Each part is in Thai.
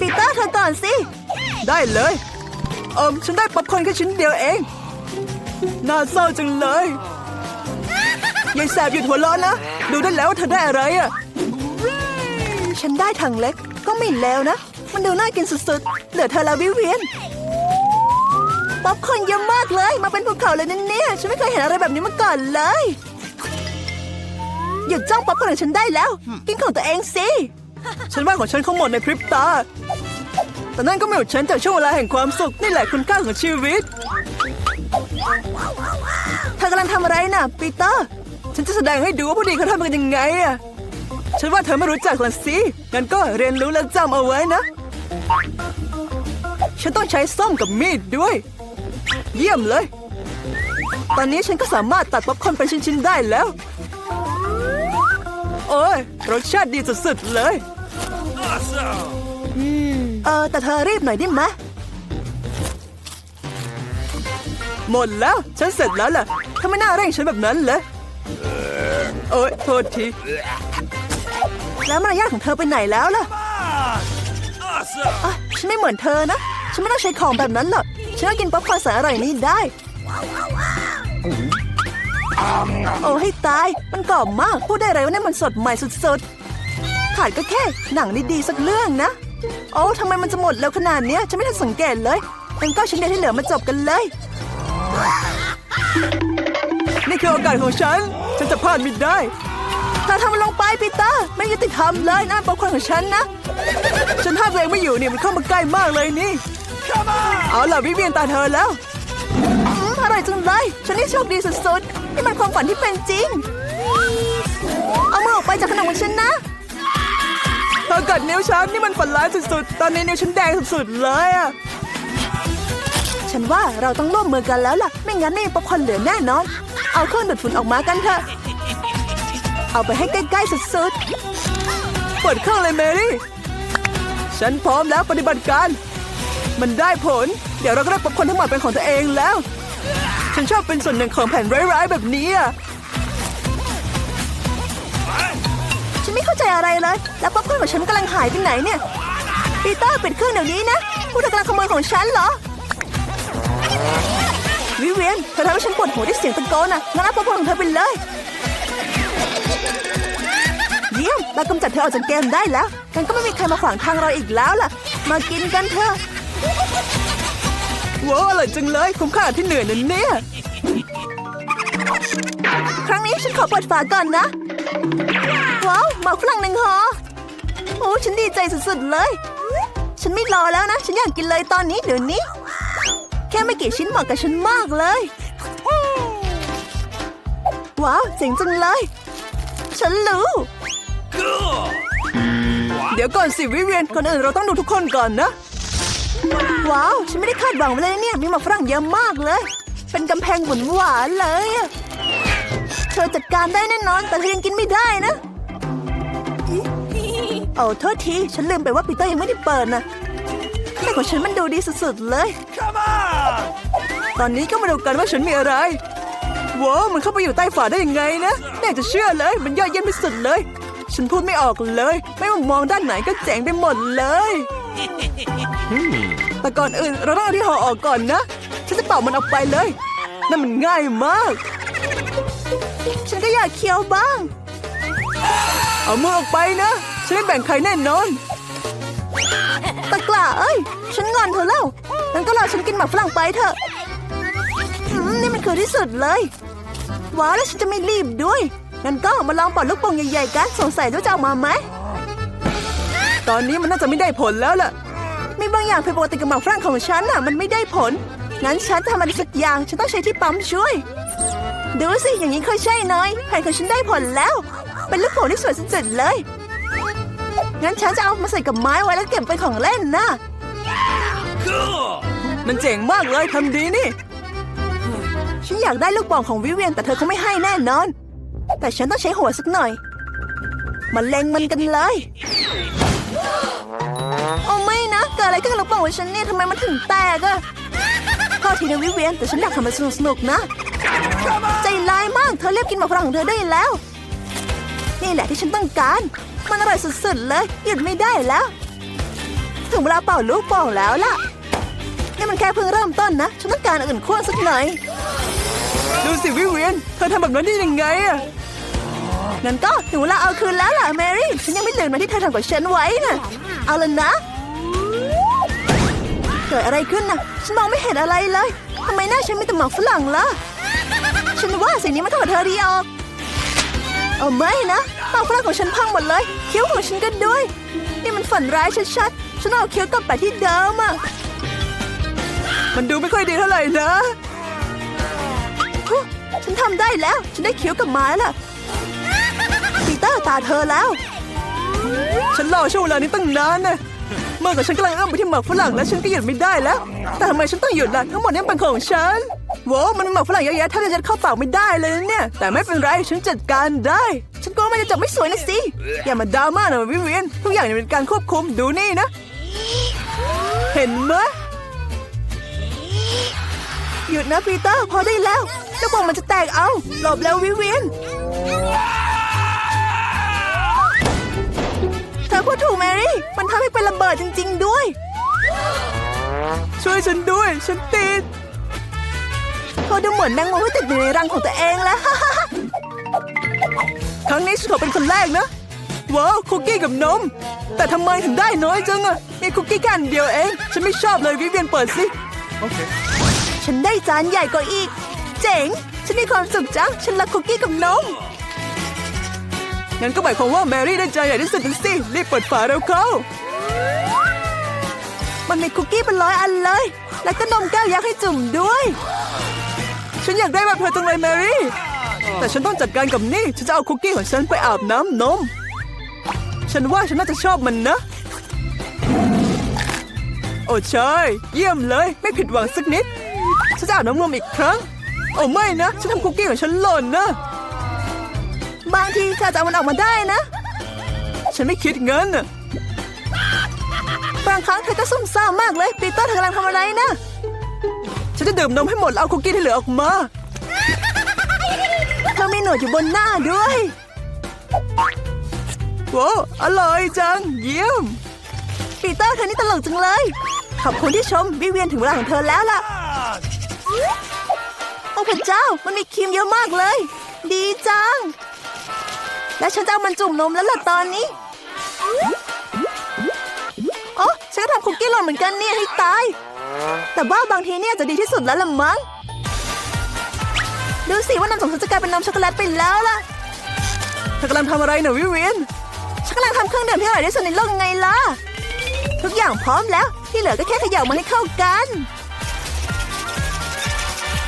ปีเตอร์เธอก่อนสิ ได้เลย เอิมฉันได้ป๊อปคอร์นแค่ชิ้นเดียวเอง น่าเศร้าจังเลยยายแสบหยุดหัวเราะนะ ดูได้แล้วว่าเธอได้อะไรอะฉันได้ถังเล็กก็ไม่แล้วนะ มันดูน่ากินสุดๆ เหลือเธอแล้ววิเวียน ป๊อปคอร์นเยอะมากเลย มาเป็นภูเขาเลยนั่นเนี่ย ฉันไม่เคยเห็นอะไรแบบนี้มาก่อนเลย หยุดจ้องป๊อปคอร์นของฉันได้แล้ว กินของตัวเองสิ ฉันว่าของฉันคงหมดในพริบตา แต่นั่นก็ไม่หยุดฉันจากช่วงเวลาแห่งความสุขนี่แหละคุณค่าของชีวิต เธอกำลังทำอะไรน่ะปีเตอร์ ฉันจะแสดงให้ดูว่าผู้ดีเขาทำกันยังไงอะฉันว่าเธอไม่รู้จักละสิงั้นก็เรียนรู้และจำเอาไว้นะ ฉันต้องใช้ส้อมกับมีดด้วย เยี่ยมเลย ตอนนี้ฉันก็สามารถตัดป๊อปคอร์นเป็นชิ้นๆได้แล้ว โอ้ยรสชาติดีสุดๆเลย เออ แต่เธอรีบหน่อยได้ไหมหมดแล้ว ฉันเสร็จแล้วล่ะทำไมน่าเร่งฉันแบบนั้นเลยโอ้ยโทษที แล้วมารยาทของเธอไปไหนแล้วล่ะ อะฉันไม่เหมือนเธอนะ ฉันไม่ต้องใช้ของแบบนั้นหรอก ฉันก็กินป๊อปคอร์นแสนอร่อยนี้ได้ โอ้ให้ตาย มันกรอบมาก พูดได้เลยว่านี่มันสดใหม่สุดๆ ขาดก็แค่ หนังดีๆสักเรื่องนะ โอ้ทำไมมันจะหมดแล้วขนาดเนี้ยฉันไม่ทันสังเกตเลยงั้นก็ชิ้นเดียวที่เหลือมาจบกันเลย นี่คือโอกาสของฉัน ฉันจะพลาดไม่ได้เธอทำมันลงไปปีเตอร์ไม่ยุติธรรมเลยนะป๊อปคอร์นของฉันนะ ฉันห้ามตัวเองไม่อยู่เนี่ยมันเข้ามาใกล้มากเลยนี่ เอาล่ะวิเวียนตาเธอแล้วอืมอร่อยจังเลยฉันนี่โชคดีสุดๆ นี่มันความฝันที่เป็นจริง เอามือออกไปจากขนมของฉันนะเธอกัดนิ้วฉันนี่มันฝันร้ายสุดๆ ตอนนี้นิ้วฉันแดงสุดๆเลยอะฉันว่าเราต้องร่วมมือกันแล้วล่ะ ไม่งั้นนี่ป๊อปคอร์นเหลือแน่นอน เอาเครื่องดูดฝุ่นออกมากันเถอะ เอาไปให้ใกล้ๆสุดๆ เปิดเครื่องเลยเมรี่ ฉันพร้อมแล้วปฏิบัติการ มันได้ผล เดี๋ยวเราก็ได้ป๊อปคอร์นทั้งหมดเป็นของตัวเองแล้ว ฉันชอบเป็นส่วนหนึ่งของแผนร้ายๆแบบนี้อะฉันไม่เข้าใจอะไรเลย แล้วป๊อปคอร์นของฉันกำลังหายไปไหนเนี่ยปีเตอร์ปิดเครื่องเดี๋ยวนี้นะผู้เธอกำลังขโมยของฉันเหรอ วิเวียนเธอทำให้ฉันปวดหัวด้วยเสียงตะโกนอะงั้นเอาป๊อปคอร์นของเธอไปเลยเยี่ยมเรากำจัดเธอออกจากเกมได้แล้วกันก็ไม่มีใครมาขวางทางเราอีกแล้วล่ะ มากินกันเถอะ ว้าวอร่อยจังเลยคุ้มค่ากับที่เหนื่อยนั่นเนี่ยครั้งนี้ฉันขอเปิดฝาก่อนนะ ว้าวหมากฝรั่งหนึ่งห่อโอ้ฉันดีใจสุดๆเลย ฉันไม่รอแล้วนะ ฉันอยากกินเลยตอนนี้เดี๋ยวนี้ แค่ไม่กี่ชิ้นเหมาะกับฉันมากเลย ว้าวเจ๋งจังเลย ฉันรู้ เดี๋ยวก่อนสิวิเวียนคนอื่นเราต้องดูทุกคนก่อนนะ ว้าว ฉันไม่ได้คาดหวังเลยเนี่ย มีหมากฝรั่งเยอะมากเลย เป็นกำแพงหวานหวานเลย เธอจัดการได้แน่นอน แต่เธอยังกินไม่ได้นะ โอ้โทษที ฉันลืมไปว่าปีเตอร์ยังไม่ได้เปิดนะแต่ของฉันมันดูดีสุดๆเลย ตอนนี้ก็มาดูกันว่าฉันมีอะไรว้าวมันเข้าไปอยู่ใต้ฝาได้ยังไงนะไม่จะเชื่อเลย มันยอดเยี่ยมที่สุดเลย ฉันพูดไม่ออกเลย ไม่ว่ามองด้านไหนก็เจ๋งไปหมดเลย แต่ก่อนอื่นเราต้องเอาที่ห่อออกก่อนนะ ฉันจะเป่ามันออกไปเลย นั่นมันง่ายมาก ฉันก็อยากเคี้ยวบ้าง เอามือออกไปนะ ฉันไม่แบ่งใครแน่นอน ตะกล้าเอ้ย ฉันงอนเธอแล้วงั้นก็รอฉันกินหมากฝรั่งไปเถอะนี่มันคือที่สุดเลยว้าวแล้วฉันจะไม่รีบด้วยงั้นก็มาลองปอดลูกโป่งใหญ่ๆกันสงสัยว่าจะเอามาไหม ตอนนี้มันน่าจะไม่ได้ผลแล้วล่ะ มีบางอย่างผิดปกติกับหมากฝรั่งของฉันน่ะ มันไม่ได้ผล งั้นฉันทำอะไรสักอย่าง ฉันต้องใช้ที่ปั๊มช่วย ดูสิ อย่างนี้ค่อยใช่น้อยแผนของฉันได้ผลแล้ว เป็นลูกโป่งที่สวยสุดๆเลย งั้นฉันจะเอามาใส่กับไม้ไว้แล้วเก็บเป็นของเล่นนะ มันเจ๋งมากเลยทำดีนี่ ฉันอยากได้ลูกโป่งของวิเวียนแต่เธอคงไม่ให้แน่นอน แต่ฉันต้องใช้หัวสักหน่อยมาเล็งมันกันเลย กิดอะไรขึ้นกับลูกโป่งของฉันเนี่ยทำไมมันถึงแตกอะโทษทีนะวิเวียนแต่ฉันอยากทำมันสนุกๆนะ ใจร้ายมากเธอเรียบกินหมากฝรั่งของเธอได้แล้ว นี่แหละที่ฉันต้องการ มันอร่อยสุดๆเลยหยุดไม่ได้แล้ว ถึงเวลาเป่าลูกโป่งแล้วล่ะนี่มันแค่เพิ่งเริ่มต้นนะฉันต้องการอื่นขั้วสักหน่อยดูสิวิเวียนเธอทำแบบนั้นได้ยังไงอะงั้นก็ถึงเวลาเอาคืนแล้วล่ะแมรี่ ฉันยังไม่ลืมนะที่เธอทำกับฉันไว้น่ะเอาละนะ เกิดอะไรขึ้นนะฉันมองไม่เห็นอะไรเลยทำไมหน้าฉันมีแต่หมอกฝรั่งล่ะ ฉันว่าสิ่งนี้มันทำให้เธอดีออกเอาไม่นะหมอกฝรั่งของฉันพังหมดเลย คิ้วของฉันก็ด้วย นี่มันฝันร้ายชัดๆ ฉันเอาคิ้วกลับไปที่เดิมอะมันดูไม่ค่อยดีเท่าไหร่นะฉันทำได้แล้ว ฉันได้คิ้วกับไม้ล่ะปีเตอร์ตาเธอแล้ว ฉันรอช่วงเวลานี้ตั้งนานนะ มื่อกับฉันกำลังเอื้อมไปที่หมากฝรั่งแล้วฉันก็หยุดไม่ได้แล้ว แต่ทำไมฉันต้องหยุดล่ะทั้งหมดนี้เป็นของฉันโว้มันมีหมากฝรั่งเยอะแยะถ้าจะยัดเข้าปากไม่ได้เลยนะเนี่ย แต่ไม่เป็นไรฉันจัดการได้ ฉันกลัวมันจะจบไม่สวยนะสิอย่ามาดราม่าหนะวิเวียนทุกอย่างเป็นการควบคุมดูนี่นะ เห็นไหมหยุดนะปีเตอร์พอได้แล้วเจ้าบองมันจะแตกเอาหลบแล้ววิเวียน อพูดถูกแมรี่ มันทำให้เป็นระเบิดจริง ๆ ด้วย ช่วยฉันด้วย ฉันติดเธอดูเหมือนแมงมุมที่ติดอยู่ในรังของตัวเองแล้ว ครั้งนี้ฉันขอเป็นคนแรกนะ ว้าว คุกกี้กับนม แต่ทำไมถึงได้น้อยจังอะมีคุกกี้แค่อันเดียวเอง ฉันไม่ชอบเลยวิเวียนเปิดสิฉันได้จานใหญ่กว่าอีก เจ๋ง ฉันมีความสุขจัง ฉันรักคุกกี้กับนม งั้นก็หมายความว่าแมรี่ได้ใจใหญ่ที่สุดสิ รีบเปิดฝาเร็วเข้า มันมีคุกกี้เป็นร้อยอันเลย แล้วก็นมแก้วยักษ์ให้จุ่มด้วย ฉันอยากได้แบบเธอจังเลยแมรี่ แต่ฉันต้องจัดการกับนี่ ฉันจะเอาคุกกี้ของฉันไปอาบน้ำนม ฉันว่าฉันน่าจะชอบมันนะ โอ้ใช่เยี่ยมเลย ไม่ผิดหวังสักนิด ฉันจะอาบน้ำนมอีกครั้ง โอ้ไม่นะ ฉันทำคุกกี้ของฉันหล่นนะ บางทีเธอจะเอามันออกมาได้นะ ฉันไม่คิดเงินน่ะบางครั้งเธอก็ซุ่มซ่ามมากเลยปีเตอร์เธอกำลังทำอะไรนะฉันจะดื่มนมให้หมดแล้วเอาคุกกี้ที่เหลือออกมาเธอมีหนวดอยู่บนหน้าด้วยว้าวอร่อยจัง เยี่ยม ปีเตอร์เธอนี่ตลกจังเลย ขอบคุณที่ชมวิเวียนถึงเวลาของเธอแล้วล่ะ โอ้พระเจ้า มันมีครีมเยอะมากเลย ดีจัง และฉันจะเอามันจุ่มนมแล้วล่ะตอนนี้โอ้ฉันก็ทำคุกกี้หล่นเหมือนกันเนี่ยให้ตาย แต่ว่าบางทีเนี่ยจะดีที่สุดแล้วล่ะมั้ง ดูสิว่านมของฉันจะกลายเป็นนมช็อกโกแลตไปแล้วล่ะเธอกำลังทำอะไรหนูวิเวียนฉันกำลังทำเครื่องดื่มที่อร่อยที่สุดในโลกไงล่ะ ทุกอย่างพร้อมแล้ว ที่เหลือก็แค่เขย่ามันให้เข้ากัน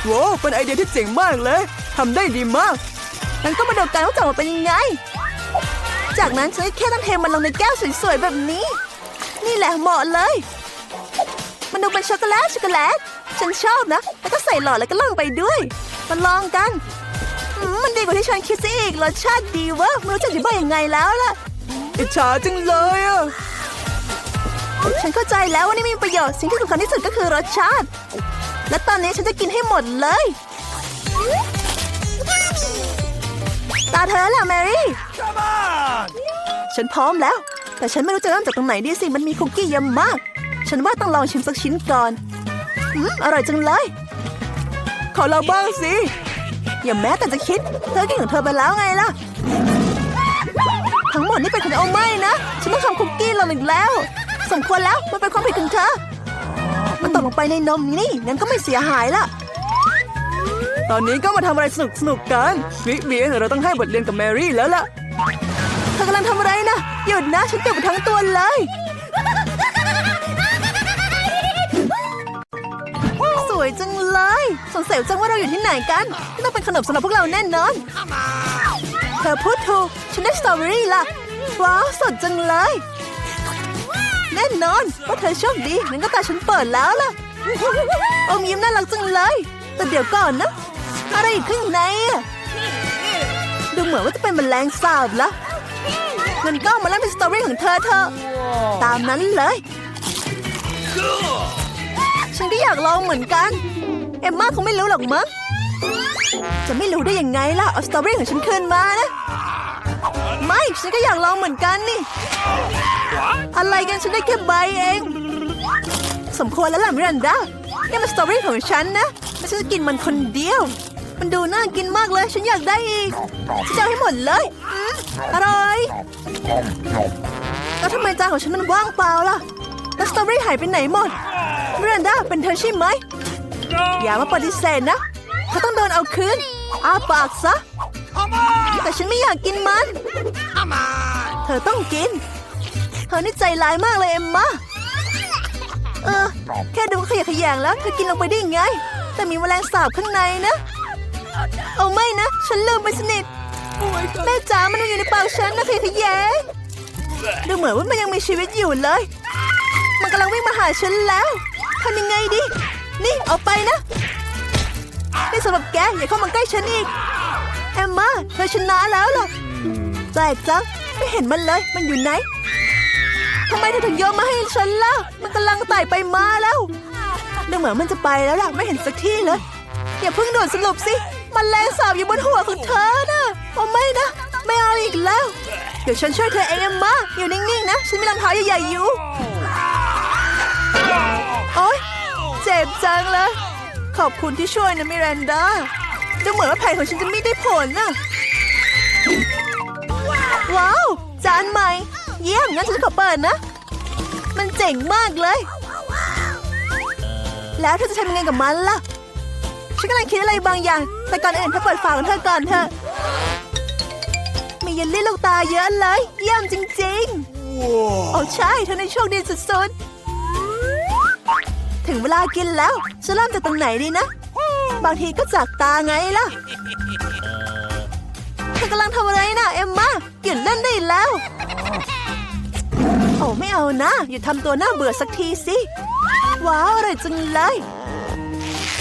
โว้เป็นไอเดียที่เจ๋งมากเลยทำได้ดีมาก งั้นก็มาดูกันว่าจะออกมาเป็นยังไง จากนั้นฉันก็แค่ต้องเทมันลงในแก้วสวยๆแบบนี้ นี่แหละเหมาะเลย มันดูเป็นช็อกโกแลตช็อกโกแลต ฉันชอบนะ แล้วก็ใส่หลอดแล้วก็ล่องไปด้วย มาลองกันอืมมันดีกว่าที่ฉันคิดซะอีก รสชาติดีเวะไม่รู้จะอธิบายยังไงแล้วล่ะ อิจฉาจังเลยอะฉันเข้าใจแล้วว่านี่มีประโยชน์สิ่งที่สำคัญที่สุดก็คือรสชาติ และตอนนี้ฉันจะกินให้หมดเลยตาเธอแล้วแมรี่ ฉันพร้อมแล้ว แต่ฉันไม่รู้จะเริ่มจากตรงไหนดีสิ มันมีคุกกี้เยอะมาก ฉันว่าต้องลองชิมสักชิ้นก่อน อืม อร่อยจังเลย ขอเราบ้างสิ อย่าแม้แต่จะคิด เธอกินของเธอไปแล้วไงล่ะ ทั้งหมดนี่เป็นของเอาไม่นะ ฉันต้องทำคุกกี้เราอีกแล้ว สมควรแล้ว มันเป็นความผิดของเธอ มันตกลงไปในนมนี่ งั้นก็ไม่เสียหายละ ตอนนี้ก็มาทำอะไรสนุกสนุกๆกันวิเวียนเราต้องให้บทเรียนกับแมรี่แล้วล่ะเธอกำลังทำอะไรนะ หยุดนะฉันเจ็บทั้งตัวเลย สวยจังเลย สงสัยจังว่าเราอยู่ที่ไหนกันต้องเป็นขนมสำหรับพวกเราแน่นอน เธอพูดถูก ฉันได้สตรอเบอรี่ล่ะ ว้าวสดจังเลย แน่นอนว่าเธอโชคดีงั้นก็ตาฉันเปิดแล้วล่ะอมยิ้มน่ารักจังเลย แต่เดี๋ยวก่อนนะ อะไรอยู่ข้างในดูเหมือนว่าจะเป็นแมลงสาบละเงินก็เอามาเล่นเป็นสตอรี่ของเธอเธอ ตามนั้นเลย ฉันก็อยากลองเหมือนกัน เอมมาคงไม่รู้หรอกมั้ง จะไม่รู้ได้ยังไงล่ะ เอาสตอเบอรี่ของฉันคืนมานะ ไม่ ฉันก็อยากลองเหมือนกันนี่ อะไรกันฉันได้แค่ใบเอง สมควรแล้วล่ะมิรันดา นี่มันสตรอเบอรี่ของฉันนะและฉันจะกินมันคนเดียว มันดูน่ากินมากเลย ฉันอยากได้อีกฉันจะเอาให้หมดเลยอืมอร่อยแล้วทำไมจานของฉันมันว่างเปล่าล่ะแล้วสตรอเบอรี่หายไปไหนหมดมิรันดาเป็นเธอใช่ไหมอย่ามาปฏิเสธนะเธอต้องโดนเอาคืนอาปากซะแต่ฉันไม่อยากกินมัน เธอต้องกิน เธอนี่ใจร้ายมากเลยเอ็มมา เออ แค่ดูขยะขยงแล้วเธอกินลงไปได้ยังไง แต่มีแมลงสาบข้างในนะ เอาไม่นะ ฉันลืมไปสนิทแม่จ๋ามันอยู่ในปากฉันนะขยะขยงดูเหมือนว่ามันยังมีชีวิตอยู่เลย มันกำลังวิ่งมาหาฉันแล้วทำยังไงดี นี่เอาไปนะ นี่สำหรับแกอย่าเข้ามาใกล้ฉันอีก แอมมาเธอชนะแล้วล่ะแปลกจังไม่เห็นมันเลย มันอยู่ไหนทำไมเธอถึงโยนมาให้ฉันล่ะ มันกำลัง ไต่ไปมาแล้วดูเหมือนมันจะไปแล้วล่ะไม่เห็นสักที่เลย อย่าเพิ่งโดดสรุปสิมันแรงสาบอยู่บนหัวของเธอนะโอ้ไม่นะ ไม่เอาอีกแล้ว เดี๋ยวฉันช่วยเธอเองเอมมาอยู่นิ่งๆนะ ฉันมีรองเท้าใหญ่ๆอยู่โอ๊ยเจ็บจังเลยขอบคุณที่ช่วยนะมิรันดาดูเหมือนว่าแผนของฉันจะไม่ได้ผลน่ะว้าว จานใหม่ เยี่ยมงั้นฉันขอเปิดนะ มันเจ๋งมากเลย แล้วเธอจะทำยังไงกับมันล่ะ ฉันกำลังคิดอะไรบางอย่าง แต่ก่อนอื่นเธอเปิดฝาของเธอก่อนเถอะ มีเยลลี่ลูกตาเยอะเลย เยี่ยมจริงๆโอ้ใช่เธอในโชคดีสุดๆ ถึงเวลากินแล้วจะเริ่มจากตรงไหนดีนะ บางทีก็จากตาไงล่ะเธอกำลังทำอะไรนะเอ็มมาหยุดเล่นได้แล้ว โอ้ไม่เอานะ อย่าทำตัวน่าเบื่อสักทีสิ ว้าวอร่อยจังเลย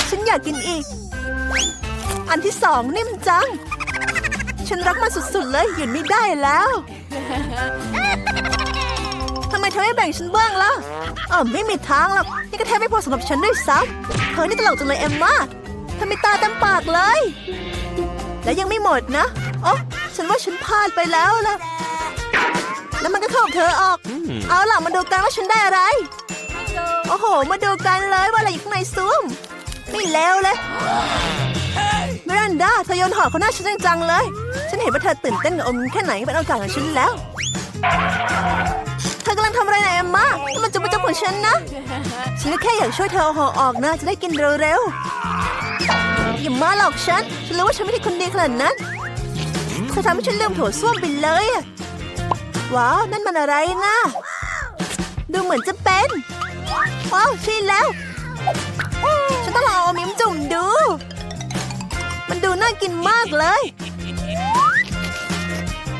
ฉันอยากกินอีก อันที่สองนิ่มจัง ฉันรักมันสุดๆเลยหยุดไม่ได้แล้ว ทำไมเธอไม่แบ่งฉันบ้างล่ะอ๋อไม่มีทางหรอก นี่ก็แทบไม่พอสำหรับฉันด้วยซ้ำเธอนี่ตลกจังเลยเอมมาเธอมีตาเต็มปากเลย และยังไม่หมดนะโอ้ฉันว่าฉันพลาดไปแล้วล่ะแล้วมันก็เข้ากับเธอออก เอาล่ะมาดูกันว่าฉันได้อะไร โอ้โห มาดูกันเลยว่าอะไรอยู่ข้างในซุ้ม ไม่แล้วเลยมิรันดาเธอโยนหอเขาหน้าฉันจังๆเลย ฉันเห็นว่าเธอตื่นเต้นกับอมแค่ไหนเป็นโอกาสของฉันแล้ว เธอกำลังทำอะไรนะเอ็มมานี่มันจะมาจับของฉันนะ ฉันก็แค่อยากช่วยเธอเอาห่อออกนะจะได้กินเร็วๆ อย่ามาหลอกฉัน ฉันรู้ว่าฉันไม่ได้คนดีขนาดนั้น เธอทำให้ฉันลืมโถส้วมไปเลยอะว้าว นั่นมันอะไรนะ ดูเหมือนจะเป็น ว้าวใช่แล้ว ฉันต้องลองเอามิมจุ่มดู มันดูน่ากินมากเลย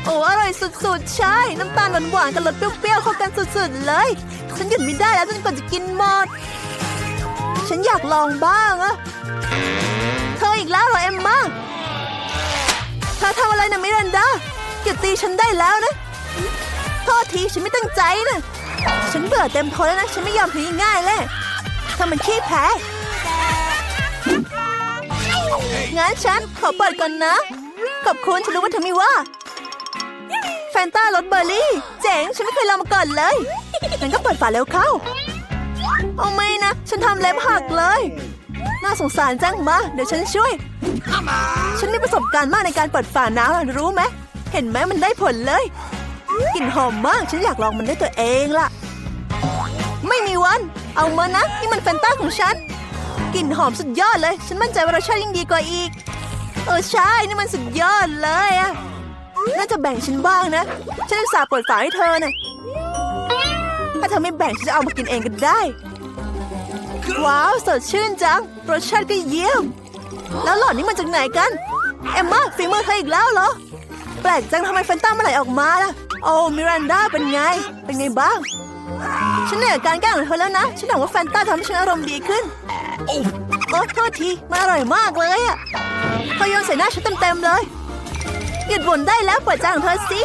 โอ้อร่อยสุดๆ ใช่ น้ำตาลหวานๆกับรสเปรี้ยวๆเข้ากันสุดๆเลย ฉันหยุดไม่ได้แล้วจนกว่าจะกินหมด ฉันอยากลองบ้างอะเธออีกแล้วเหรอเอ็มมาเธอทำอะไรนะมิรันดาหยุดตีฉันได้แล้วนะโทษทีฉันไม่ตั้งใจนะ ฉันเบื่อเต็มทนแล้วนะ ฉันไม่ยอมถึงง่ายๆเลยเธอมันขี้แพ้ งั้นฉันขอเปิดก่อนนะ ขอบคุณฉันรู้ว่าเธอไม่ว่า แฟนต้ารสเบอร์รี่ เจ๋ง ฉันไม่เคยลองมาก่อนเลยงั้นก็เปิดฝาเร็วเข้า เอาไม่นะ ฉันทำเล็บหักเลย น่าสงสารจังมา เดี๋ยวฉันช่วย ฉันมีประสบการณ์มากในการเปิดฝาน้ำรู้ไหม เห็นไหมมันได้ผลเลย กลิ่นหอมมากฉันอยากลองมันด้วยตัวเองล่ะ ไม่มีวัน เอามานะ นี่มันแฟนต้าของฉันกลิ่นหอมสุดยอดเลย ฉันมั่นใจว่ารสชาติยิ่งดีกว่าอีก เออใช่ นี่มันสุดยอดเลยอะน่าจะแบ่งฉันบ้างนะ ฉันอุตส่าห์เปิดฝาให้เธอนะถ้าเธอไม่แบ่งฉันจะเอามากินเองก็ได้ ว้าวสดชื่นจัง รสชาติก็เยี่ยม แล้วหล่อนนี่มาจากไหนกัน เอมมาฝีมือเธออีกแล้วเหรอ แปลกจังทำไมแฟนต้าเมื่อไหร่ออกมาล่ะ โอ้มิรันดาเป็นไง เป็นไงบ้าง ฉันเหนื่อยกับการแกล้งของเธอแล้วนะ ฉันหวังว่าแฟนต้าทำให้ฉันอารมณ์ดีขึ้น โอ้โทษที มันอร่อยมากเลยอะเธอโยนใส่หน้าฉันเต็มๆเลย หยุดบ่นได้แล้วเปิดจานของเธอสิ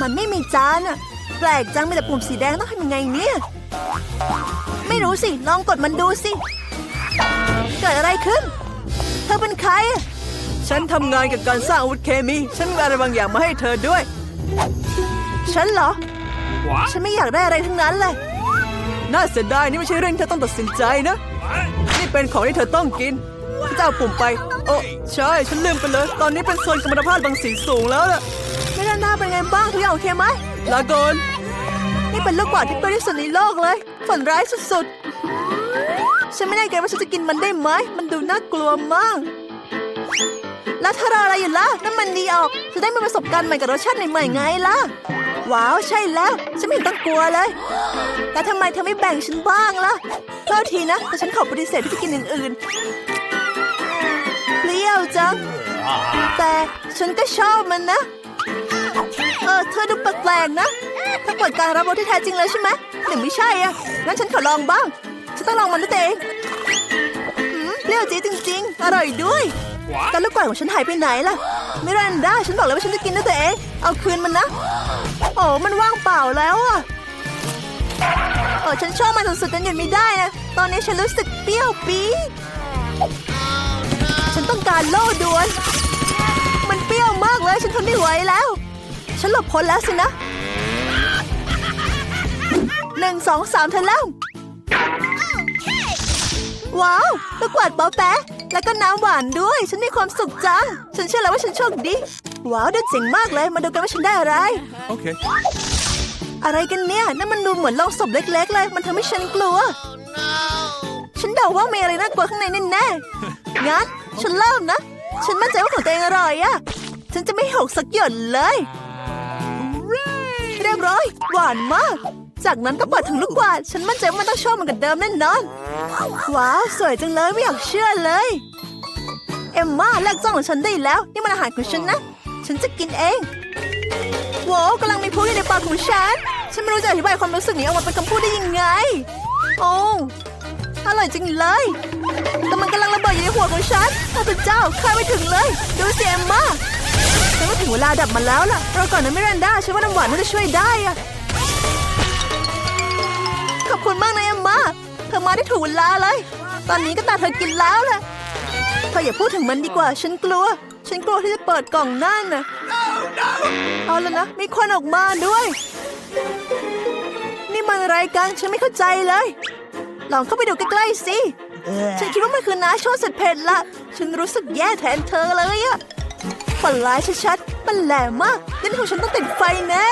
มันไม่มีจานอะแปลกจังมีแต่ปุ่มสีแดงต้องทำยังไงเนี่ย ไม่รู้สิ ลองกดมันดูสิ เกิดอะไรขึ้น เธอเป็นใครอะ ฉันทำงานกับการสร้างอาวุธเคมี ฉันมีอะไรบางอย่างมาให้เธอด้วย ฉันเหรอ ฉันไม่อยากได้อะไรทั้งนั้นเลย น่าเสียดายนี่ไม่ใช่เรื่องที่เธอต้องตัดสินใจนะ นี่เป็นของที่เธอต้องกินฉันจะเอาปุ่มไป โอ้ใช่ ฉันลืมไปเลย ตอนนี้เป็นโซนกรรมภาพบางสีสูงแล้วล่ะไม่ด้านหน้าเป็นไงบ้างทุกอย่างโอเคไหมลาก่อนนี่เป็นลูกกวาดที่เปื้อนที่สุดในโลกเลย ฝันร้ายสุดๆ ฉันไม่แน่ใจว่าฉันจะกินมันได้ไหม มันดูน่ากลัวมาก แล้วเธอรออะไรอยู่ล่ะน้ำมันดีออก จะได้มีประสบการณ์ใหม่กับรสชาติใหม่ๆไงล่ะ ว้าวใช่แล้ว ฉันไม่เห็นต้องกลัวเลย แต่ทำไมเธอไม่แบ่งฉันบ้างล่ะโทษทีนะแต่ฉันขอปฏิเสธที่จะกินอย่างอื่นเปรี้ยวจัง แต่ฉันก็ชอบมันนะ เออเธอดูแปลกๆนะถ้าเปิดการรับรสที่แท้จริงเลยใช่ไหมหรือไม่ใช่อะงั้นฉันขอลองบ้าง ฉันต้องลองมันด้วยเองเปรี้ยวจี๊ดจริง ๆ อร่อยด้วย แต่ลูกกวาดของฉันหายไปไหนล่ะมิรันดาฉันบอกแล้วว่าฉันจะกินด้วยตัวเอง เอาคืนมันนะ โอ้มันว่างเปล่าแล้วอะเออฉันชอบมันสุดๆจนหยุดไม่ได้นะ ตอนนี้ฉันรู้สึกเปรี้ยวปี๊ดฉันต้องการโล่ด่วน มันเปรี้ยวมากเลยฉันทนไม่ไหวแล้ว ฉันหลบพ้นแล้วสินะหนึ่งสองสามเธอแล้วว้าวลูกกวาดเป๋าแปะ แล้วก็น้ำหวานด้วย ฉันมีความสุขจัง ฉันเชื่อแล้วว่าฉันโชคดี ว้าวดูเจ๋งมากเลย มาดูกันว่าฉันได้อะไร Okay. อะไรกันเนี่ยนั่นมันดูเหมือนโลงศพเล็กๆเลย มันทำให้ฉันกลัว ฉันเดาว่ามีอะไรน่ากลัวข้างในแน่ๆ งั้น ฉันเริ่มนะ ฉันมั่นใจว่าของตัวเองอร่อยอะฉันจะไม่หกสักหยดเลย เรียบร้อย หวานมาก จากนั้นก็เปิดถึงลูกกวาด ฉันมั่นใจว่ามันต้องชอบมันกับเดิมแน่นอน ว้าว สวยจังเลยไม่อยากเชื่อเลย เอ็มม่าแลกจ้องของฉันได้แล้ว นี่มันอาหารของฉันนะ ฉันจะกินเองโว้วกำลังมีพลุอยู่ในปากของฉัน ฉันไม่รู้จะอธิบายความรู้สึกนี้ออกมาเป็นคำพูดได้ยังไง โอ้อร่อยจริงเลย แต่มันกำลังระเบิดอยู่ในหัวของฉันพระเจ้าคาดไม่ถึงเลย ดูสิเอ็มมาฉันว่าถึงเวลาดับมันแล้วล่ะ เราก่อนนะมิรันดาฉันว่าน้ำหวานน่าจะช่วยได้อะ เธอมาได้ถูกเวลาเลย ตอนนี้ก็ตาเธอกินแล้วแหละเธออย่าพูดถึงมันดีกว่า ฉันกลัว ฉันกลัวที่จะเปิดกล่องนั่นน่ะเอาแล้วนะมีควันออกมาด้วย นี่มันอะไรกันฉันไม่เข้าใจเลย ลองเข้าไปดูใกล้ๆสิฉันคิดว่ามันคือน้าโชสุดเผ็ดละ ฉันรู้สึกแย่แทนเธอเลยอะฝันร้ายชัดๆมันแหลมมากลิ้นของฉันต้องติดไฟแน่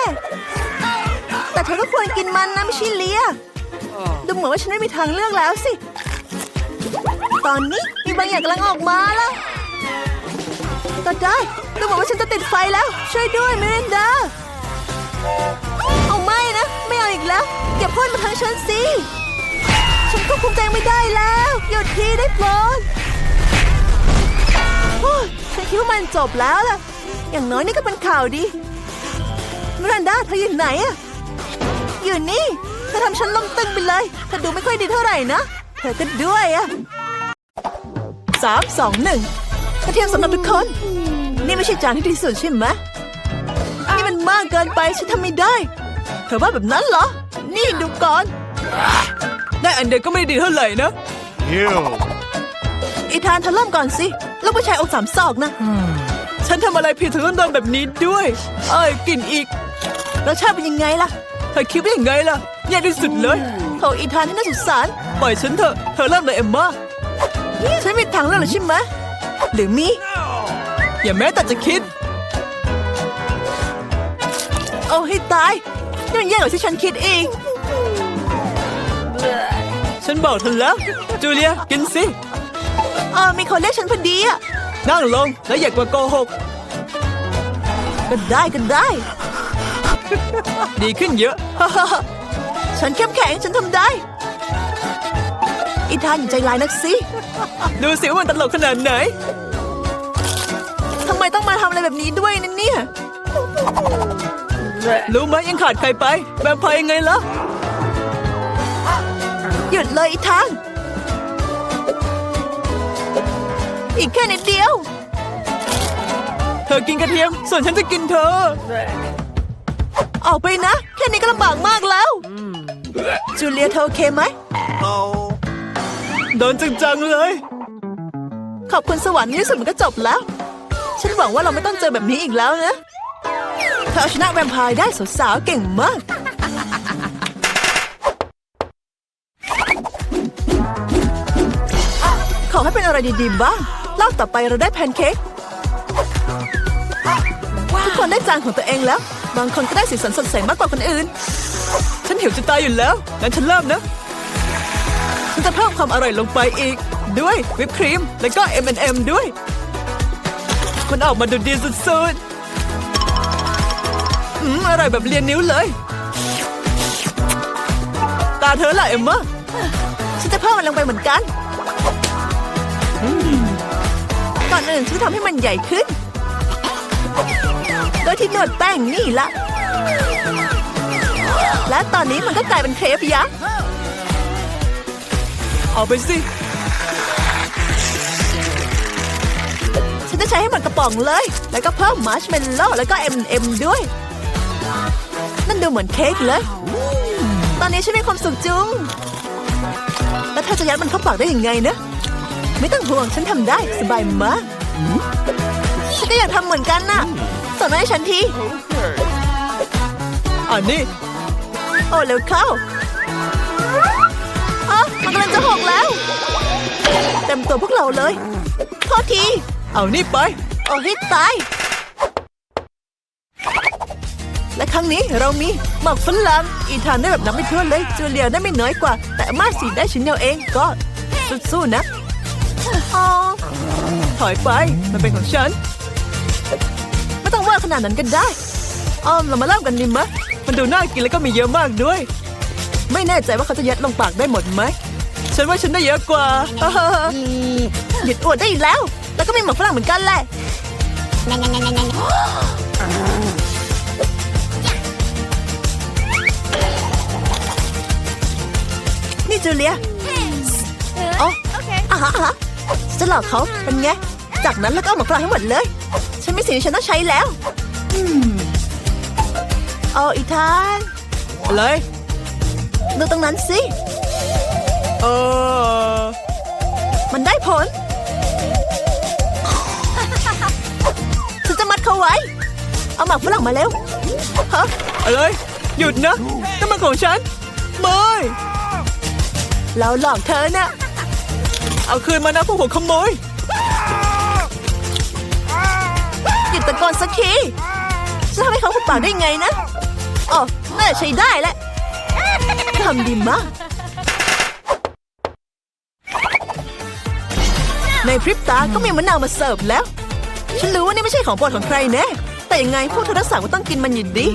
แต่เธอก็ควรกินมันนะไม่ใช่เลีย ดูเหมือนว่าฉันไม่มีทางเลือกแล้วสิ ตอนนี้มีบางอย่างกำลังออกมาแล้วก็ได้ดูเหมือนว่าฉันจะติดไฟแล้ว ช่วยด้วยมิรินดาเอาไม่นะ ไม่เอาอีกแล้วอย่าพ่นมาทางฉันสิ ฉันควบคุมตัวเองไม่ได้แล้ว หยุดทีได้โปรดโอ้ฉันคิดว่ามันจบแล้วล่ะ อย่างน้อยนี่ก็เป็นข่าวดีมิรันดาเธออยู่ไหนอะอยู่นี่ เธอทำฉันลงตึงไปเลยเธอดูไม่ค่อยดีเท่าไหร่นะ เธอก็ด้วยอะสามสองหนึ่งกระเทียมสำหรับทุกคน นี่ไม่ใช่จานที่ดีสุดใช่ไหมนี่มันมากเกินไปฉันทำไม่ได้ เธอว่าแบบนั้นเหรอ นี่ดูก่อน ได้อันเดียวก็ไม่ดีเท่าไหร่นะ Ew. อีธานเธอเริ่มก่อนสิลูกผู้ชายอกสามศอกนะ ฉันทำอะไรผิดถึงต้องโดนแบบนี้ด้วย เอ้ยกลิ่นอีกรสชาติเป็นยังไงล่ะ เธอคิดว่ายังไงล่ะ แย่ที่สุดเลยโถอีธานที่น่าสงสาร ปล่อยฉันเถอะ เธอเริ่มเลยเอ็มมาฉันมีทางเลือกหรือใช่ไหมหรือมี อย่าแม้แต่จะคิดโอ้ให้ตายนี่มันแย่กว่าที่ฉันคิดเองฉันบอกเธอแล้ว จูเลีย กินสิเออมีคนเรียกฉันพอดีอะนั่งลงแล้วอย่ากมาโกหก ก็ได้ก็ได้ ดีขึ้นเยอะ ฉันเข้มแข็งฉันทำได้ อีธานอย่าใจร้ายนักสิ ดูสิว่ามันตลกขนาดไหนทำไมต้องมาทำอะไรแบบนี้ด้วยนั่นเนี่ย รู้ไหมยังขาดใครไปแวมไพร์ยังไงล่ะ หยุดเลยอีทางอีกแค่นิดเดียว เธอกินกระเทียม ส่วนฉันจะกินเธอ ออกไปนะ แค่นี้ก็ลำบากมากแล้ว จูเลียเธอโอเคไหม Oh. โดนจังๆเลย ขอบคุณสวรรค์ในที่สุดมันก็จบแล้ว ฉันหวังว่าเราไม่ต้องเจอแบบนี้อีกแล้วนะเธอเอาชนะแวมไพร์ได้สาวๆเก่งมาก ขอให้เป็นอะไรดีๆบ้างรอบต่อไปเราได้แพนเค้กทุกคนได้จานของตัวเองแล้ว บางคนก็ได้สีสันสดใสมากกว่าคนอื่น ฉันหิวจะตายอยู่แล้ว งั้นฉันเริ่มนะ ฉันจะเพิ่มความอร่อยลงไปอีก ด้วยวิปครีม แล้วก็ M&M ด้วย มันออกมาดูดีสุดๆ อืมอร่อยแบบเลียนนิ้วเลย ตาเธอล่ะเอ็มมาฉันจะเพิ่มมันลงไปเหมือนกันก่อนอื่นฉันทำให้มันใหญ่ขึ้น โดยที่นวดแป้งนี่ละ และตอนนี้มันก็กลายเป็นเครปยักษ์เอาไปสิ ฉันจะใช้ให้หมดกระป๋องเลย แล้วก็เพิ่มมาร์ชเมลโล่แล้วก็ M&M ด้วย นั่นดูเหมือนเค้กเลย ตอนนี้ฉันมีความสุขจุงแล้วเธอจะยัดมันเข้าปากได้ยังไงนะ ไม่ต้องห่วงฉันทำได้สบายมากฉันก็อยากทำเหมือนกันน่ะส่งมาให้ฉันทีอันนี้ โอ้เร็วเข้าอ๋อมันกำลังจะหกแล้ว เต็มตัวพวกเราเลยโทษที เอานี่ไปโอ้ให้ตาย และครั้งนี้เรามีหมอกฝรั่งอีธานได้แบบนับไม่ถ้วนเลยจูเลียได้ไม่น้อยกว่า แต่มาสีได้ชิ้นเดียวเองก็สู้ๆนะอ๋อถอยไป มันเป็นของฉัน ไม่ต้องว่าขนาดนั้นก็ได้อ้อมเรามาเริ่มกันดีมะ มันดูน่ากินแล้วก็มีเยอะมากด้วย ไม่แน่ใจว่าเขาจะยัดลงปากได้หมดไหม ฉันว่าฉันได้เยอะกว่าหยุดอวดได้อีกแล้ว แล้วก็มีหมอกฝรั่งเหมือนกันแหละนี่จูเลียอ๋ออะฮะอะฮะจะหลอกเขาเป็นไง จากนั้นแล้วก็เอาหมอกฝรั่งให้หมดเลย ฉันมีสิ่งที่ฉันต้องใช้แล้ว อืม เอาอีทานอะไรดูตรงนั้นสิ เออ มันได้ผลฉันจะมัดเขาไว้ เอาหมากฝรั่งมาเร็วฮะอะไรหยุดนะนั่นมันของฉันไม่เราหลอกเธอนะเอาคืนมานะพวกหัวขโมยหยุดตะโกนสักทีจะทำให้เขาหุบปากได้ไงนะ อ๋อน่าจะใช้ได้แหละทำดีมาก ในพริบตาก็มีมะนาวมาเสิร์ฟแล้ว ฉันรู้ว่านี่ไม่ใช่ของโปรดของใครแน่แต่ยังไงพวกเธอทั้งสามก็ต้องกินมันอยู่ดี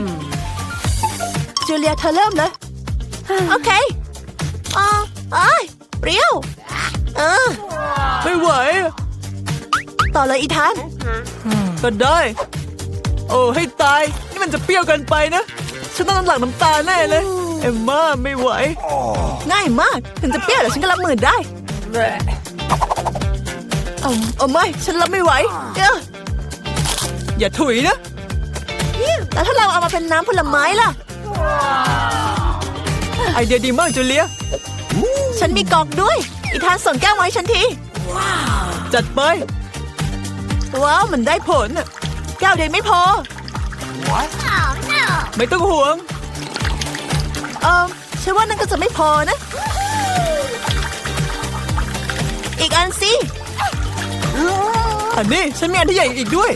จูเลียเธอเริ่มเลย โอเคอ๋อเอ้ยเปรี้ยว เออ ไม่ไหว ต่อเลยอีธาน ก็ได้ โอ้ให้ตาย นี่มันจะเปรี้ยวเกันไปนะ ฉันต้องน้ำหลังน้ำตาแน่เลย เอมม่าไม่ไหว ง่ายมาก ถึงจะเปรี้ยวแต่ฉันก็รับมือได้เอาเอาไม่ ฉันรับไม่ไหวเอ้ออย่าถุยนะ แล้วถ้าเราเอามาเป็นน้ำผลไม้ล่ะ ไอเดียดีมากจูเลีย ฉันมีกอกด้วย อีธานส่งแก้วมาให้ฉันที จัดไป ว้าว มันได้ผลน่ะแก้วเดียวไม่พอ ไม่ต้องห่วง เออฉันว่านั่นก็จะไม่พอนะ อีกอันสิ อันนี้ฉันมีอันที่ใหญ่อีกด้วย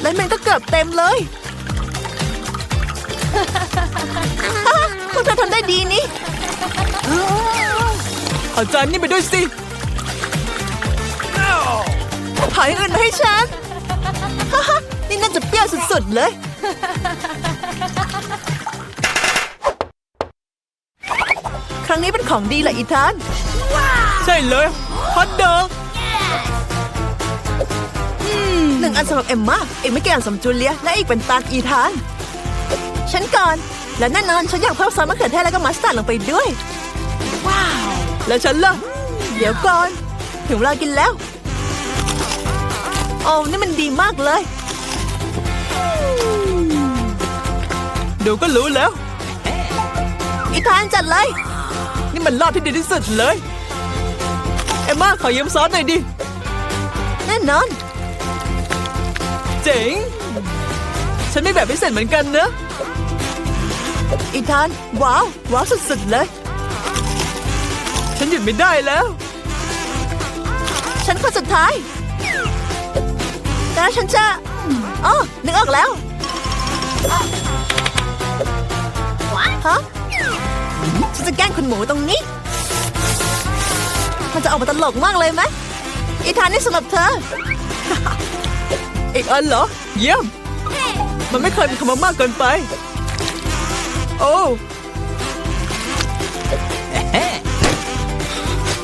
แล้วมันก็เกือบเต็มเลยพวกเธอทำได้ดีนี่เอาจานนี่ไปด้วยสิหายอื่นมาให้ฉันนี่น่าจะเปรี้ยวสุดๆเลย ครั้งนี้เป็นของดีแหละอีธาน ใช่เลยฮอตดอกหนึ่งอันสำหรับเอมมาอีกไม่กี่อันสำหรับจูเลีย และอีกเป็นตานอีธาน ฉันก่อน และแน่นอนฉันอยากเพิ่มซอสมะเขือเทศแล้วก็มัสตาร์ดลงไปด้วย ว้าว แล้วฉันล่ะ เดี๋ยวก่อน ถึงเวลากินแล้ว โอ้นี่มันดีมากเลย ดูก็รู้แล้ว อีธานจัดเลย นี่มันรอบที่ดีที่สุดเลย เอ็มมาขอยืมซอสหน่อยดิ แน่นอน เจ๋ง ฉันไม่แบบพิเศษเหมือนกันเนอะอีธาน ว้าว ว้าวสุดๆเลย ฉันหยุดไม่ได้แล้ว ฉันคนสุดท้าย แต่ฉันจะอ๋อนึกออกแล้ว ฮะฉันจะแกล้งคุณหมูตรงนี้ มันจะออกมาตลกมากเลยไหมอีธานนี่สำหรับเธอ อีกอันเหรอ เยี่ยม มันไม่เคยมีคำว่ามากเกินไป โอ้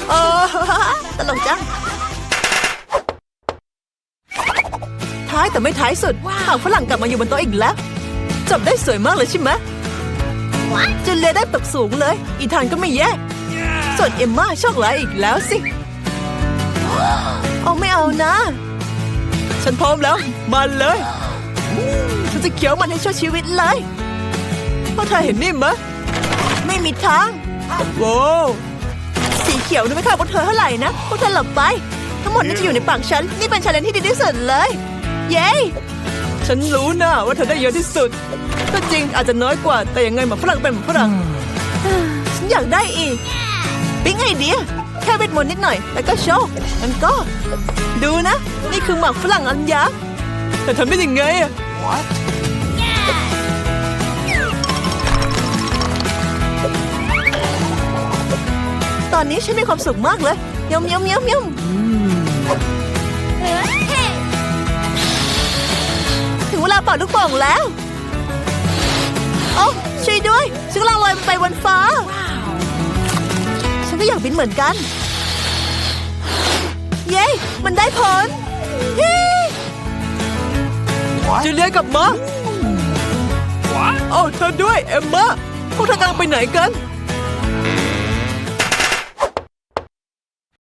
เออตลกจัง ท้ายแต่ไม่ท้ายสุดหางฝรั่งกลับมาอยู่บนโต๊ะอีกแล้ว จบได้สวยมากเลยใช่ไหม จูเลียได้ตกสูงเลย อีธานก็ไม่แย่ส่วนเอมม่าโชคร้ายอีกแล้วสิ เอาไม่เอานะ ฉันพร้อมแล้ว มาเลย ฉันจะเคี้ยวมันให้ชั่วชีวิตเลยพวกเธอเห็นนี่มะ ไม่มีทาง โว้วสีเขียวนี่ไม่เข้าพวกเธอเท่าไหร่นะ พวกเธอหลบไป ทั้งหมดนี่จะอยู่ในปากฉัน นี่เป็นชาเลนจ์ที่ดีที่สุดเลย เย้ ฉันรู้นะว่าเธอได้เยอะที่สุด ก็จริงอาจจะน้อยกว่า แต่ยังไงหมาฝรั่งเป็นหมาฝรั่งฉันอยากได้อีก ปิ๊งไอเดีย แค่เวทมนต์นิดหน่อย แล้วก็โชว์มันก็ ดูนะ นี่คือหมักฝรั่งอันยักษ์แต่ทำได้ยังไงอะ What? ตอนนี้ฉันมีความสุขมากเลยยำยำยำยำ เป่าลูกโป่งแล้วโอ้ช่วยด้วยฉันกำลังลอยไปบนฟ้า ฉันก็อยากบินเหมือนกัน เย้ มันได้ผลจูเลียกับมาโอ้เธอด้วย เอมมาพวกเธอกำลังไปไหนกัน